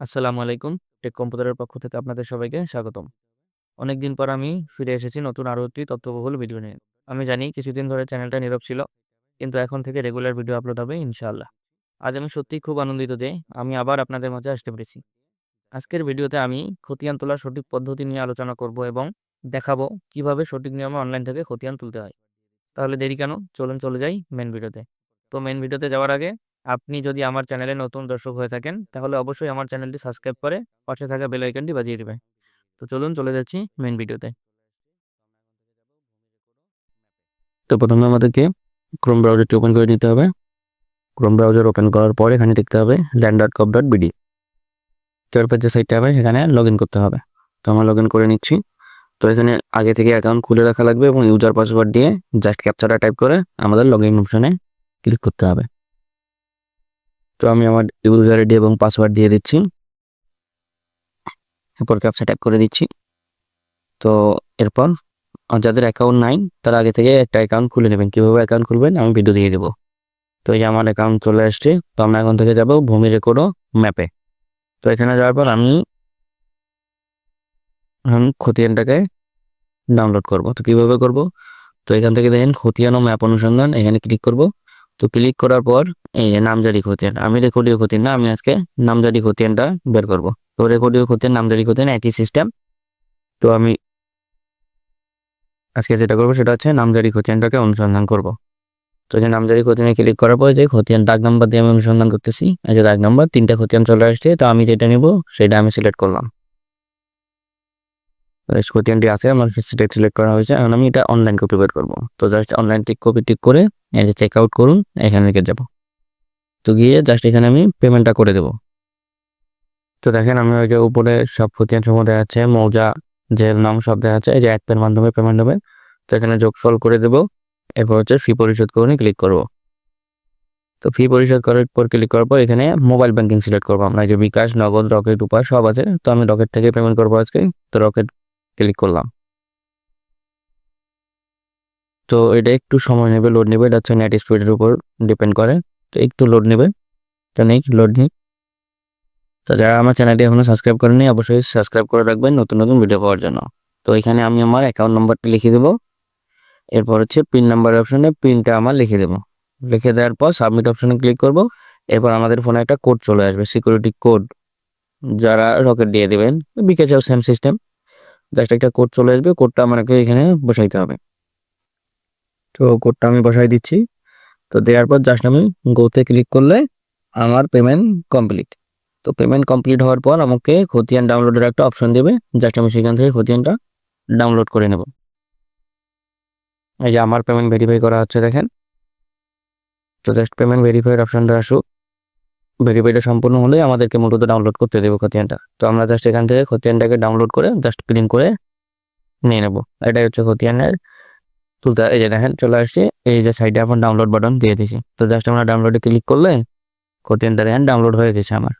আসসালামু আলাইকুম। টেক কম্পিউটারের পক্ষ থেকে আপনাদের সবাইকে স্বাগতম। অনেকদিন পর আমি ফিরে এসেছি নতুন আরও একটি তথ্যবহুল ভিডিও নিয়ে। আমি জানি কিছুদিন ধরে চ্যানেলটা নীরব ছিল, কিন্তু এখন থেকে রেগুলার ভিডিও আপলোড হবে ইনশাআল্লাহ। আজ আমি সত্যিই খুব আনন্দিত যে আমি আবার আপনাদের মাঝে আসতে পেরেছি। আজকের ভিডিওতে আমি খতিয়ান তোলার সঠিক পদ্ধতি নিয়ে আলোচনা করব এবং দেখাবো কীভাবে সঠিক নিয়মে অনলাইন থেকে খতিয়ান তুলতে হয়। তাহলে দেরি কেন? চলুন চলে যাই মেন ভিডিওতে তো। মেন ভিডিওতে যাওয়ার আগে আপনি যদি আমার চ্যানেলে নতুন দর্শক হয়ে থাকেন, তাহলে অবশ্যই আমার চ্যানেলটি সাবস্ক্রাইব করে পাশে থাকা বেল আইকনটি বাজিয়ে দেবেন। তো চলুন চলে যাচ্ছি মেন ভিডিওতে তো প্রথমে আমাদেরকে ক্রোম ব্রাউজারটি ওপেন করে নিতে হবে। ক্রোম ব্রাউজার ওপেন করার পর এখানে দেখতে হবে land dot gov dot BD তারপর যে সাইটটা হবে, সেখানে লগ করতে হবে। তো আমরা লগ করে নিচ্ছি। তো এখানে আগে থেকে অ্যাকাউন্ট খুলে রাখা লাগবে এবং ইউজার পাসওয়ার্ড দিয়ে জাস্ট ক্যাপচারটা টাইপ করে আমাদের লগ ইন অপশনে ক্লিক করতে হবে। তো আমি আমার ইউজার আইডি এবং পাসওয়ার্ড দিয়ে দিচ্ছি। এরপর ক্যাপচা টাইপ করে দিচ্ছি। তো এরপর যাদের অ্যাকাউন্ট নাই, তারা আগে থেকে একটা অ্যাকাউন্ট খুলে নেবেন। কীভাবে অ্যাকাউন্ট খুলবেন, আমি ভিডিও দিয়ে দেবো। তো এই আমার অ্যাকাউন্ট চলে আসছে, তো আমরা এখন থেকে যাব ভূমি রেকর্ডও ম্যাপে তো এখানে যাওয়ার পর আমি খতিয়ানটাকে ডাউনলোড করব। তো কীভাবে করব? তো এখান থেকে দেখেন খতিয়ান ও ম্যাপ অনুসন্ধান, এখানে ক্লিক করব। তো ক্লিক করার পর এই নামজারি খতিয়ান আমি রেকর্ডীয় খতিয়ান না, আমি আজকে নামজারি খতিয়ানটা বের করব। তো রেকর্ডীয় খতিয়ান নামজারি খতিয়ান একই সিস্টেম তো আমি আজকে যেটা করব সেটা হচ্ছে নামজারি খতিয়ানটাকে অনুসন্ধান করব। তো যে নামজারি খতিয়ানে ক্লিক করার পর যে খতিয়ান দাগ নাম্বার দিয়ে আমি অনুসন্ধান করতেছি, এই যে দাগ নাম্বার তিনটা খতিয়ান চলে আসছে, তো আমি যেটা নিব সেটা আমি সিলেক্ট করলাম। খতিয়ানটি আছে, আমার সেটা সিলেক্ট করা হয়েছে, এখন আমি এটা অনলাইন কপি বের করব। তো just online tick copy tick করে এই যে চেক আউট করুন, এখানে লিখে যাব। তো গিয়ে জাস্ট এখানে আমি পেমেন্টটা করে দেব। তো দেখেন আমি ওই যে উপরে সব খতিয়ান সমূহ দেখা যাচ্ছে মৌজা জেল নাম সব দেখা যাচ্ছে এই যে অ্যাপের মাধ্যমে পেমেন্ট হবে। তো এখানে যোগফল করে দেব, এরপর হচ্ছে ফি পরিশোধ করে ক্লিক করব। তো ফি পরিশোধ করার পর ক্লিক করার পর এখানে মোবাইল ব্যাংকিং সিলেক্ট করব আমরা যে বিকাশ, নগদ রকেট উপায় সব আছে। তো আমি রকেট থেকে পেমেন্ট করব আজকে, তো রকেট ক্লিক করলাম। তো এটা একটু সময় নেবে লোড নেবে। এটা হচ্ছে নেট স্পিডের উপর ডিপেন্ড করে। তো একটু লোড নেবে। তো নেই লোড নেই। তো যারা আমার চ্যানেলটি এখনও সাবস্ক্রাইব করেনি অবশ্যই সাবস্ক্রাইব করে রাখবেন নতুন নতুন ভিডিও পাওয়ার জন্য। তো এখানে আমি আমার অ্যাকাউন্ট নাম্বারটি লিখে দেবো। এরপর হচ্ছে পিন নাম্বার অপশনে পিনটা আমার লিখে দেবো। লিখে দেওয়ার পর সাবমিট অপশনে ক্লিক করব। এরপর আমাদের ফোনে একটা কোড চলে আসবে সিকিউরিটি কোড যারা রকেট দিয়ে দেবেন বিকাশেও সেম সিস্টেম জাস্ট একটা কোড চলে আসবে কোডটা আমাকে এখানে বসাইতে হবে। তো কোডটা আমি বসাই দিচ্ছি। তো দেওয়ার পর জাস্ট আমি গোতে ক্লিক করলে আমার পেমেন্ট কমপ্লিট তো পেমেন্ট কমপ্লিট হওয়ার পর আমাকে খতিয়ান ডাউনলোডের একটা অপশন দেবে। জাস্ট আমি সেখান থেকে খতিয়ানটা ডাউনলোড করে নেব। এই যে আমার পেমেন্ট ভেরিফাই করা হচ্ছে দেখেন। তো জাস্ট পেমেন্ট ভেরিফাইয়ের অপশনটা আসুক। ভেরিফাইটা সম্পূর্ণ হলে আমাদেরকে মূলত ডাউনলোড করতে দেবো খতিয়ানটা তো আমরা জাস্ট এখান থেকে খতিয়ানটাকে ডাউনলোড করে জাস্ট প্রিন্ট করে নিয়ে নেব। এটাই হচ্ছে খতিয়ানের তুলতে এই যে দেখেন, চলে আসছে। এই যে সাইডে এখন ডাউনলোড বাটন দিয়ে দিয়েছি তো জাস্ট আমরা ডাউনলোডে ক্লিক করলে খতিয়ানটা দেখেন ডাউনলোড হয়ে গেছে আমার।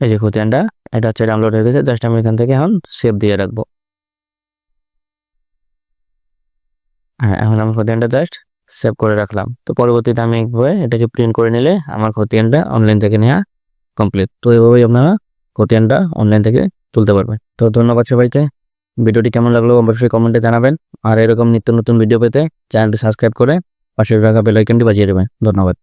এই যে খতিয়ানটা এটা হচ্ছে ডাউনলোড হয়ে গেছে। জাস্ট আমি এখান থেকে এখন সেভ দিয়ে রাখব। হ্যাঁ এখন আমি খতিয়ানটা জাস্ট সেভ করে রাখলাম। তো পরবর্তীতে আমি একভাবে এটাকে প্রিন্ট করে নিলে আমার খতিয়ানটা অনলাইন থেকে নেওয়া কমপ্লিট তো এভাবেই আপনারা খতিয়ানটা অনলাইন থেকে তুলতে পারবেন। তো ধন্যবাদ সবাইকে। ভিডিওটি কেমন লাগল অবশ্যই কমেন্টে জানাবেন। আর এরকম নিত্য নতুন ভিডিও পেতে চ্যানেলটি সাবস্ক্রাইব করে পাশে রাখা বেলাইকনটি বাজিয়ে দেবেন। ধন্যবাদ।